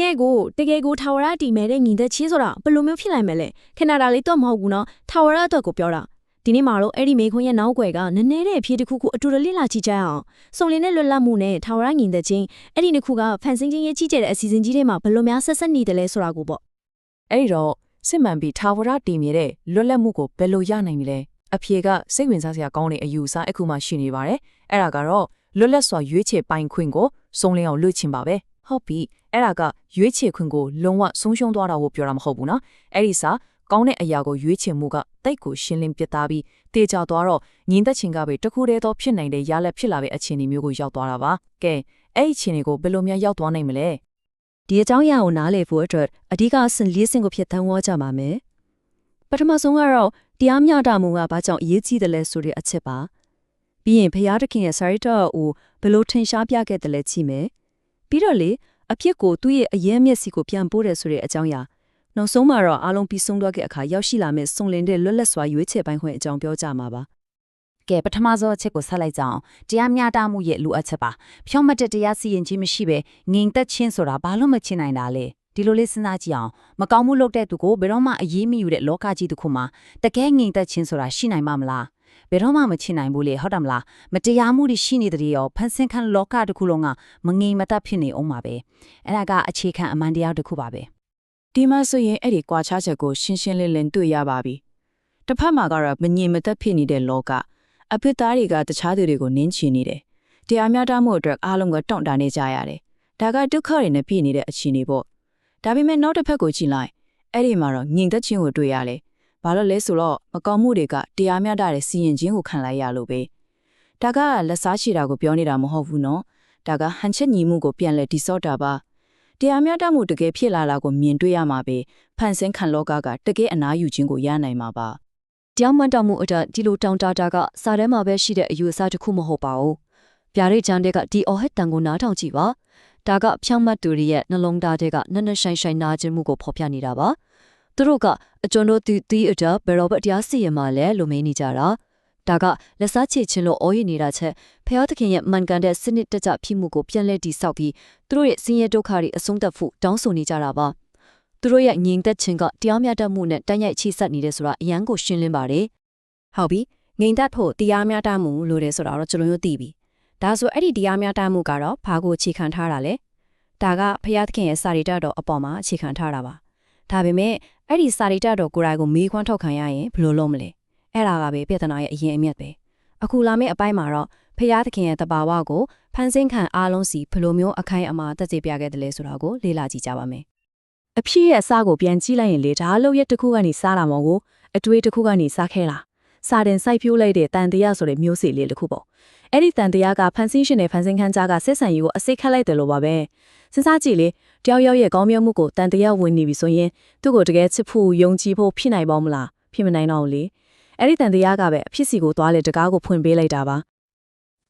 ရဲကိုတကယ်ကိုထာဝရတည်မဲ့တဲ့ညီသက်ချင်းဆိုတာဘယ်လိုမျိုးဖြစ်နိုင်မလဲခဏတာလေးတော့မဟုတ်ဘူးနော်ထာဝရအတွက်ကိုပြောတာဒီနေ့မှာတော့အဲ့ဒီမေခွန်းရဲ့နောက်ွယ်ကနည်းနည်းတဲ့အဖြစ်တစ်ခုခုအတူတလေးလာကြည့်ကြရအောင်စုံလင်တဲ့လွတ်လပ်မှုနဲ့ထာဝရညီသက်ချင်းအဲ့ဒီနှစ်ခုကဖန်ဆင်းခြင်းရဲ့ကြီးကျယ်တဲ့အစီအစဉ်ကြီးတွေမှာဘယ်လိုများဆက်ဆက်နေတယ်လဲဆိုတာကိုပေါ့အဲ့ဒီတော့စစ်မှန်ပြီးထာဝရတည်မြဲတဲ့လွတ်လပ်မှုကိုဘယ်လိုရနိုင်မလဲအဖြေကစိတ်ဝင်စားစရာကောင်းတဲ့အယူအဆအခုမှရှိနေပါတယ်အဲ့ဒါကတော့လွတ်လပ်စွာရွေးချယ်ပိုင်ခွင့်ကိုစုံလင်အောင်လွှတ်ချင်ပါပဲဟုတ်ပြီ အဲ့ဒါကရွေးချယ်ခွင့်ကိုလုံးဝဆုံးရှုံးသွားတာကိုပြောတာမဟုတ်ဘူးနော်အဲ့ဒီစာကောင်းတဲ့အရာကိုရွေးချယ်မှုကတိတ်ကိုရှင်းလင်းပြသပြီးတေချာသွားတော့ညီသက်ချင်းကပဲတခုတည်းသောဖြစ်နိုင်တဲ့ရလက်ဖြစ်လာတဲ့အခြေအနေမျိုးကိုရောက်သွားတာပါကဲအဲ့ဒီအခြေအနေကိုဘယ်လိုများရောက်သွားနိုင်မလဲဒီအကြောင်းအရာကိုနားလည်ဖို့အတွက်အဓိကအဆင့်၄ဆင့်ကိုဖြစ်သန်းဝေါ်ကြပါမယ်ပထမဆုံးကတော့တရားမျှတမှုကဘာကြောင့်အရေးကြီးတယ်လဲဆိုတဲ့အချက်ပါပြီးရင်ဖျားသခင်ရဲ့စာရိတ္တကိုဘယ်လိုထင်ရှားပြခဲ့တယ်လဲကြည့်မယ်ပြီးတော့လေ အဖြစ်ကိုသူ့ရဲ့အရင်မျက်စိကိုပြန်ပို့တယ်ဆိုတဲ့အကြောင်းအရာနောက်ဆုံးမှာတော့အားလုံးပြီးဆုံးသွားတဲ့အခါရောက်ရှိလာမယ့်စုံလင်တဲ့လွတ်လပ်စွာရွေးချယ်ပိုင်းခွင့်အကြောင်းပြောကြမှာပါကဲပထမဆုံးအချက်ကိုဆက်လိုက်ကြအောင်တရားမျှတမှုရဲ့လိုအပ်ချက်ပါဖြောင့်မတ်တဲ့တရားစီရင်ခြင်းမရှိပဲငြိမ်သက်ခြင်းဆိုတာဘာလို့မချင်နိုင်တာလဲဒီလိုလေးစဉ်းစားကြည့်အောင်မကောင်းမှုလုပ်တဲ့သူကိုဘယ်တော့မှအရေးမယူတဲ့လောကကြီးတစ်ခုမှာတကယ်ငြိမ်သက်ခြင်းဆိုတာရှိနိုင်မှာမလား ဘယ်တော့မှမချင်နိုင်ဘူးလေဟုတ်တယ်မလားမတရားမှုတွေရှိနေတဲ့ရောဖန်ဆင်းခံလောကတစ်ခုလုံးကမငြိမ်မသက်ဖြစ်နေအောင်ပါပဲအဲ့ဒါကအခြေခံအမှန်တရားတစ်ခုပါပဲဒီမှာဆိုရင်အဲ့ဒီကွာခြားချက်ကိုရှင်းရှင်းလင်းလင်းတွေ့ရပါပြီ။တစ်ဖက်မှာကတော့မငြိမ်မသက်ဖြစ်နေတဲ့လောကအဖြစ်သားတွေကတခြားသူတွေကိုနင်းချနေတယ်။တရားမျှတမှုအတွက်အားလုံးကတောင့်တနေကြရတယ်။ဒါကဒုက္ခတွေနဲ့ပြည့်နေတဲ့အခြေအနေပေါ့။ဒါပေမဲ့နောက်တစ်ဖက်ကိုကြည့်လိုက်အဲ့ဒီမှာတော့ငြိမ်သက်ခြင်းကိုတွေ့ရတယ်။ ဘာလို့လဲဆိုတော့မကောင်းမှုတွေကတရားမျှတတဲ့စီရင်ခြင်းကိုခံလိုက်ရလို့ပဲ။ဒါကလက်စားချီတာကိုပြောနေတာမဟုတ်ဘူးနော်။ဒါကဟန်ချက်ညီမှုကိုပြန်လဲတိစော့တာပါ။တရားမျှတမှုတကယ်ဖြစ်လာတာကိုမြင်တွေ့ရမှာပဲဖန်ဆင်းခံလောကကတကယ်အနာယူခြင်းကိုရနိုင်မှာပါတရားမှန်တောင်မှုအတွက်ဒီလိုတောင်းတတာကစာထဲမှာပဲရှိတဲ့အယူအဆတစ်ခုမဟုတ်ပါဘူး။ဗျာဒိတ်ချန်တဲ့ကဒီအော်ဟက်တန်ကိုနားထောင်ကြည့်ပါ။ဒါကဖြောင်းမတ်သူတွေရဲ့နှလုံးသားတွေကနက်နက်ရှိုင်ရှိုင်နာခြင်းမှုကိုဖော်ပြနေတာပါ။ သူတို့ကအကျွန်တို့ဒီဒီအတာဘယ်တော့တရားစီရင်မှလဲလို့မေးနေကြတာ။ဒါကလက်စားချေခြင်းလို့အော်ရနေတာချက်ဖျားသခင်ရဲ့မှန်ကန်တဲ့စနစ်တကျဖြစ်မှုကိုပြန်လဲတည်ဆောက်ပြီးသူတို့ရဲ့စင်ရဲဒုက္ခတွေအဆုံးသတ်ဖို့တောင်းဆိုနေကြတာပါ။သူတို့ရဲ့ညီငသက်ခြင်းကတရားမျှတမှုနဲ့တန်းရိုက်ချိဆက်နေတယ်ဆိုတာအရန်ကိုရှင်းလင်းပါတယ်ဟုတ်ပြီငိန်သက်ဖို့တရားမျှတမှုလို့တယ်ဆိုတာတော့ကျွန်တော်တို့သိပြီဒါဆိုအဲ့ဒီတရားမျှတမှုကတော့ဘာကိုအခြေခံထားတာလဲဒါကဖျားသခင်ရဲ့စာရီတတ်တော်အပေါ်မှာအခြေခံထားတာပါ ဒါပေမဲ့အဲ့ဒီစာရီတတ်တော်ကိုယ်တိုင်ကိုမေးခွန်းထုတ်ခံရရင်ဘယ်လိုလုပ်မလဲအဲ့ဒါကပဲပြဿနာရဲ့အရင်အမြတ်ပဲအခုလာမယ့်အပိုင်းမှာတော့ဖျားသခင်ရဲ့တဘာဝကိုဖန်ဆင်းခံအားလုံးစီဘယ်လိုမျိုးအခိုင်အမာသက်သေပြခဲ့တယ်လဲဆိုတာကိုလေ့လာကြည့်ကြပါမယ်အဖြစ်ရဲ့အစားကိုပြန်ကြည့်လိုက်ရင်လေဒါအလုပ်ရက်တစ်ခုကနေစားလာမောကိုအတွေးတစ်ခုကနေစားခဲလာ စာတင်စိုက်ပြိုးလိုက်တဲ့တန်တရားဆိုတဲ့မျိုးစေ့လေးတစ်ခုပေါ့အဲ့ဒီတန်တရားကဖန်ဆင်းရှင်နဲ့ဖန်ဆင်းခန်းကြားကဆက်ဆံရေးကိုအစိတ်ခတ်လိုက်တယ်လို့ပါပဲစဉ်းစားကြည့်လေတယောက်ယောက်ရဲ့ကောင်းမြတ်မှုကိုတန်တရားဝင်နေပြီဆိုရင်သူ့ကိုတကယ်ချစ်ဖို့ယုံကြည်ဖို့ဖြစ်နိုင်ပါမလားဖြစ်မနိုင်တော့ဘူးလေအဲ့ဒီတန်တရားကပဲအဖြစ်စီကိုသွားလေတကားကိုဖွင့်ပေးလိုက်တာပါ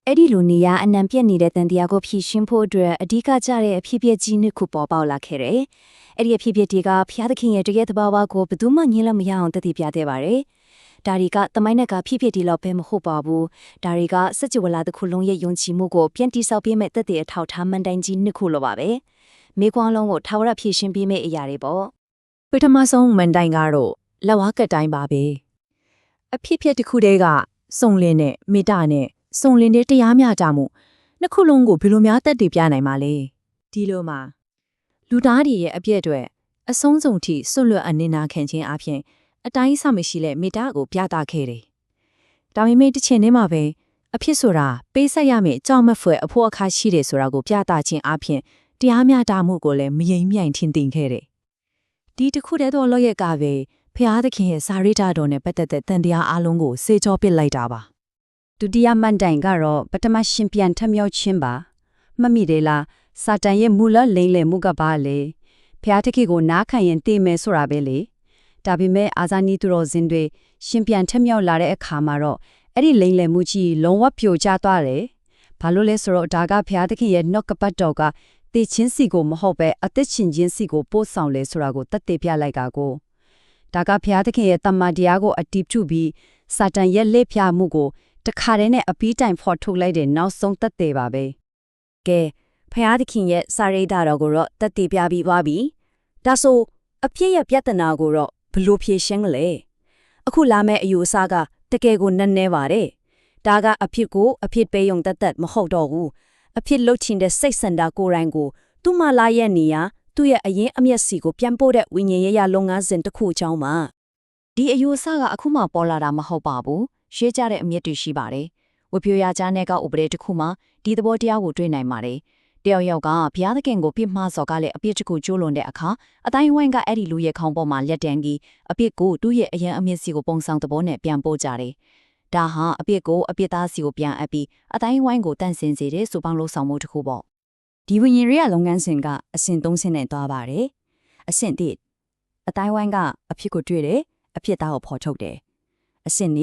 အဲ့ဒီလိုနေရအနံပြက်နေတဲ့တန်တရားကိုဖြည့်ရှင်းဖို့အတွက်အဓိကကျတဲ့အဖြစ်ပြက်ကြီးနှစ်ခုပေါ်ပေါက်လာခဲ့တယ်။အဲ့ဒီအဖြစ်ပြက်တွေကဖျားသခင်ရဲ့တကယ်သဘာဝကိုဘယ်သူမှညှင်းလို့မရအောင်တည်ပြခဲ့ပါတယ်။ ဒါတွေကတမိုင်းနဲ့ကဖြစ်ဖြစ်ဒီလောက်ပဲမဟုတ်ပါဘူး။ဒါတွေကစကြဝဠာတစ်ခုလုံးရဲ့ယုံကြည်မှုကိုပြန်တိဆောက်ပေးမဲ့တည်တဲ့အထောက်ထားမှန်တိုင်ကြီးနှစ်ခုလိုပါပဲ။မိကွမ်းလုံးကိုထာဝရဖြည့်ရှင်းပေးမဲ့အရာတွေပေါ့။ပထမဆုံးမန်တိုင်ကတော့လက်ဝါးကတ်တိုင်းပါပဲအဖြစ်ဖြစ်တစ်ခုတည်းကစုံလင်းတဲ့မေတ္တာနဲ့စုံလင်းတဲ့တရားမျှတမှုနှစ်ခုလုံးကိုဘယ်လိုများတက်တည်ပြနိုင်မှာလဲဒီလိုမှာလူသားတွေရဲ့အပြည့်အတွက်အဆုံးစုံထိဆွတ်လွတ်အနစ်နာခံခြင်းအပြင် အတိုင်းအဆမရှိတဲ့မေတ္တာကိုပြသခဲ့တယ်ဒါပေမဲ့တစ်ချိန်တည်းမှာပဲအဖြစ်ဆိုတာပေးဆက်ရမယ့်ကြောက်မက်ဖွယ်အဖို့အခါရှိတယ်ဆိုတာကိုပြသခြင်းအပြင်တရားမျှတမှုကိုလည်းမယိမ်မြိုင်ထင်တင်ခဲ့တယ်ဒီတစ်ခုတည်းသောလော့ရက်ကပဲဖျားသခင်ရဲ့စာရိတ္တတော်နဲ့ပတ်သက်တဲ့တန်တရားအလုံးကိုစေချောပစ်လိုက်တာပါဒုတိယမန်တိုင်ကတော့ပထမရှင်ပြန်ထမြောက်ခြင်းပါမမိတယ်လားစာတန်ရဲ့မူလလိမ့်လေမှုကပါလေဖျားတခိကိုနားခံရင်တည်မယ်ဆိုတာပဲလေ ဒါပေမဲ့အာဇာနီသူတော်စင်တွေရှင်ပြန်ထမြောက်လာတဲ့အခါမှာတော့အဲ့ဒီလိမ့်လေမှုကြီးလုံးဝပြိုကျသွားတယ်ဘာလို့လဲဆိုတော့ဒါကဖျားတခိရဲ့နှုတ်ကပတ်တော်ကတည်ချင်းစီကိုမဟုတ်ပဲအသက်ရှင်ခြင်းစီကိုပို့ဆောင်လေဆိုတာကိုတတ်သိပြလိုက်တာကိုဒါကဖျားသခင်ရဲ့တမန်တရားကိုအတိပြုပြီးစာတန်ရဲ့လက်ဖြာမှုကိုတခါတည်းနဲ့အပီးတိုင်ဖော်ထုတ်လိုက်တဲ့နောက်ဆုံးသက်သေပါပဲကဲဖျားသခင်ရဲ့စာရိတ္တတော်ကိုတော့တက်တည်ပြပြီးသွားပြီဒါဆိုအဖြစ်ရဲ့ပြဿနာကိုတော့ ဘယ်လို့ဖြေရှင်းကလဲအခုလာမယ့်အယူအဆကတကယ်ကိုနက်နဲပါတယ်ဒါကအဖြစ်ကိုအဖြစ်ပေးယုံတတ်တတ်မဟုတ်တော့ဘူးအဖြစ်လုတ်ချင်တဲ့စိတ်စန္ဒကိုယ်တိုင်ကိုသူ့မလာရဲ့နေရာသူ့ရဲ့အရင်အမျက်စီကိုပြန်ပို့တဲ့ဝိညာဉ်ရေးရလုပ်ငန်းစဉ်တစ်ခုအကြောင်းပါဒီအယူအဆကအခုမှပေါ်လာတာမဟုတ်ပါဘူးရှေးကြတဲ့အမြင့်တွေရှိပါတယ်ဝပြိုရချားနဲ့ကဥပဒေတစ်ခုမှဒီသဘောတရားကိုတွေ့နိုင်ပါတယ်တ ယောက်ယောက်ကဘုရားသခင်ကိုပြစ်မှားစော်ကလည်းအပြစ်တစ်ခုကျိုးလွန်တဲ့အခါအတိုင်းဝိုင်းကအဲ့ဒီလူရဲ့ခေါင်းပေါ်မှာလက်တန်းကြီးအပြစ်ကိုသူ့ရဲ့အရင်အမြင့်စီကိုပုံဆောင်သဘောနဲ့ပြန်ပို့ကြတယ်ဒါဟာအပြစ်ကိုအပြစ်သားစီကိုပြန်အပ်ပြီးအတိုင်းဝိုင်းကိုတန့်စင်စေတဲ့စူပေါင်းလို့ဆောင်မှုတစ်ခုပေါ့ဒီဝိညာဉ်ရေးလုပ်ငန်းစဉ်ကအဆင့်၃ဆင့်နဲ့သွားပါတယ်အဆင့်၁အတိုင်းဝိုင်းကအဖြစ်ကိုတွေ့တယ်အဖြစ်သားကိုဖော်ထုတ်တယ်အဆင့်၂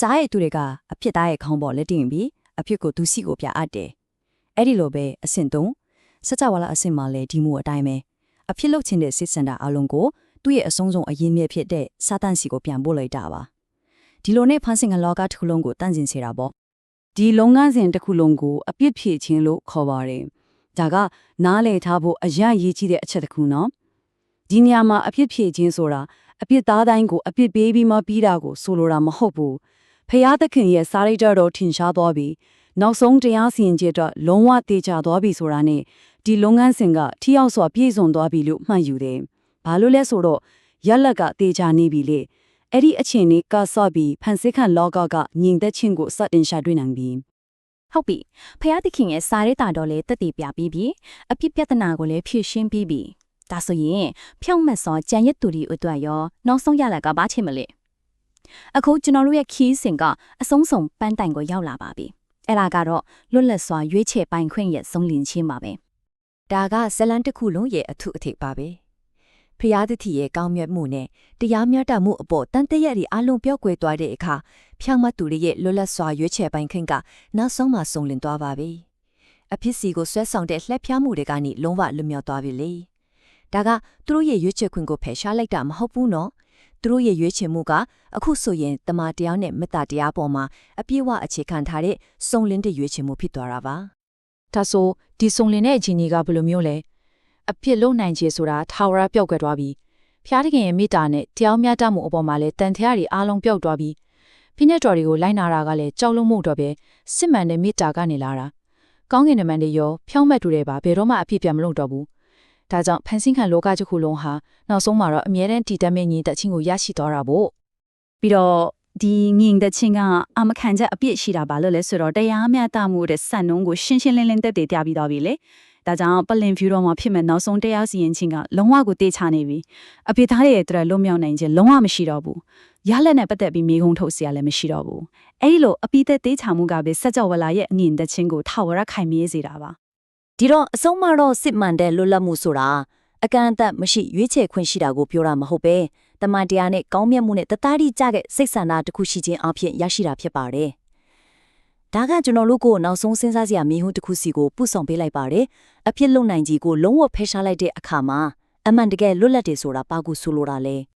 ကြားရဲ့သူတွေကအဖြစ်သားရဲ့ခေါင်းပေါ်လက်တင်ပြီးအဖြစ်ကိုသူစီကိုပြအပ်တယ် အဲ့ဒီလိုပဲအဆင့်၃စကြဝဠာအဆင့်မှာလည်းဒီမှုအတိုင်းပဲအဖြစ်လုပ်ခြင်းတဲ့စစ်စင်တာအလုံးကိုသူ့ရဲ့အဆုံးစွန်အရင်းမြစ်ဖြစ်တဲ့စာတန်စီကိုပြန်ပို့လိုက်တာပါဒီလိုနဲ့ဖန်ဆင်ကလောကတစ်ခုလုံးကိုတန့်စင်စေတာပေါ့ဒီလုပ်ငန်းစဉ်တစ်ခုလုံးကိုအပြစ်ဖြေခြင်းလို့ခေါ်ပါတယ်ဒါကနားလည်ထားဖို့အရရေးကြီးတဲ့အချက်တစ်ခုနော်ဒီနေရာမှာအပြစ်ဖြေခြင်းဆိုတာအပြစ်သားတိုင်းကိုအပြစ်ပေးပြီးမှပြီးတာကိုဆိုလိုတာမဟုတ်ဘူးဖျားသခင်ရဲ့စာရိတ္တတော်ထင်ရှားသွားပြီး နောက်ဆုံးတရားစီရင်ချက်တော့လုံးဝတေချာသွားပြီဆိုတာနဲ့ဒီလုပ်ငန်းစဉ်ကထိရောက်စွာပြည့်စုံသွားပြီလို့မှတ်ယူတယ်ဘာလို့လဲဆိုတော့ရက်လက်ကတေချာနေပြီလေအဲ့ဒီအချိန်လေးကဆော့ပြီးဖန်စစ်ခန့်လောကကညီသက်ချင်းကိုစတင်ရှာတွေ့နိုင်ပြီဟုတ်ပြီဖျားသခင်ရဲ့စာရိတ္တတော်လည်းတက်တည်ပြပြီးပြီအပြစ်ပြဿနာကိုလည်းဖြေရှင်းပြီးပြီဒါဆိုရင်ဖြောင့်မတ်စွာကြံရစ်သူတွေအတွက်ရောနောက်ဆုံးရလကဘာချင်မလဲအခုကျွန်တော်တို့ရဲ့ခီးစဉ်ကအဆုံးစုံပန်းတိုင်ကိုရောက်လာပါပြီ အဲ့ဒါကတော့လွတ်လပ်စွာရွေးချယ်ပိုင်ခွင့်ရဲ့ဆုံးလင်ချင်းပါပဲဒါကဇလန်တစ်ခုလုံးရဲ့အထုအထိပ်ပါပဲဖျားသတိရဲ့ကောင်းမြတ်မှုနဲ့တရားမျှတမှုအပေါ်တန်တရက်တွေအလုံးပြော့ကွယ်သွားတဲ့အခါဖြောင့်မတ်သူတွေရဲ့လွတ်လပ်စွာရွေးချယ်ပိုင်ခွင့်ကနောက်ဆုံးမှစုံလင်သွားပါပြီအဖြစ်စီကိုဆွဲဆောင်တဲ့လှက်ဖျားမှုတွေကနေလုံးဝလွတ်မြောက်သွားပြီလေဒါကသူတို့ရဲ့ရွေးချယ်ခွင့်ကိုဖယ်ရှားလိုက်တာမဟုတ်ဘူးနော် သူတို့ရဲ့ရွေးချယ်မှုကအခုဆိုရင်တမန်တရားနဲ့မေတ္တာတရားပေါ်မှာအပြည့်အဝအခြေခံထားတဲ့စုံလင်တဲ့ရွေးချယ်မှုဖြစ်သွားတာပါဒါဆိုဒီစုံလင်တဲ့အခြေအနေကဘယ်လိုမျိုးလဲအပြစ်လုံးနိုင်ခြေဆိုတာထာဝရပျောက်ကွယ်သွားပြီဖျားတခင်ရဲ့မေတ္တာနဲ့တရားမျှတမှုအပေါ်မှာလည်းတန်တရားတွေအားလုံးပျောက်သွားပြီဖိနှက်တော်တွေကိုလိုက်နာတာကလည်းကြောက်လို့မှုတော့ပဲစစ်မှန်တဲ့မေတ္တာကနေလာတာကောင်းကင်နမန်တွေရောဖြောင်းမတ်တူတွေပါဘယ်တော့မှအဖြစ်ပြန်မလုပ်တော့ဘူး ဒါကြောင့်ဖန်ဆင်းခံလောကတစ်ခုလုံးဟာနောက်ဆုံးမှာတော့အမြဲတမ်းတည်တတ်မဲ့ငြိမ်သက်ခြင်းကိုရရှိသွားတာပေါ့ပြီးတော့ဒီငြိမ်သက်ခြင်းကအမခံချက်အပြည့်ရှိတာပါလို့လဲဆိုတော့တရားမျှတမှုတဲ့စံနှုန်းကိုရှင်းရှင်းလင်းလင်းတက်တည်ပြပြီးသွားပြီလေဒါကြောင့်ပလင်ဖြူတော်မှာဖြစ်မဲ့နောက်ဆုံးတရားစီရင်ခြင်းကလုံးဝကိုတေချနေပြီအဖေသားရဲ့အတွက်လွတ်မြောက်နိုင်ခြင်းလုံးဝမရှိတော့ဘူးရလက်နဲ့ပတ်သက်ပြီးမိကုံထုတ်စရာလည်းမရှိတော့ဘူးအဲဒီလိုအပိသက်တေချမှုကပဲစัจ java လာရဲ့အငြင်းသက်ခြင်းကိုထာဝရခိုင်မြဲစေတာပါ ဒီတော့အဆုံးမတော့စစ်မှန်တဲ့လွတ်လပ်မှုဆိုတာအကန့်အသတ်မရှိရွေးချယ်ခွင့်ရှိတာကိုပြောတာမဟုတ်ပဲတမန်တရားနဲ့ကောင်းမြတ်မှုနဲ့တသားတိကျတဲ့စိတ်ဆန္ဒတစ်ခုရှိခြင်းအပြင်ရရှိတာဖြစ်ပါတယ်။ဒါကကျွန်တော်တို့ကိုနောက်ဆုံးစဉ်းစားစရာမင်းဟုတစ်ခုစီကိုပို့ဆောင်ပေးလိုက်ပါတယ်။အဖြစ်လုံနိုင်ကြီးကိုလုံးဝဖယ်ရှားလိုက်တဲ့အခါမှာအမှန်တကယ်လွတ်လပ်တယ်ဆိုတာပါကူဆိုလိုတာလေ။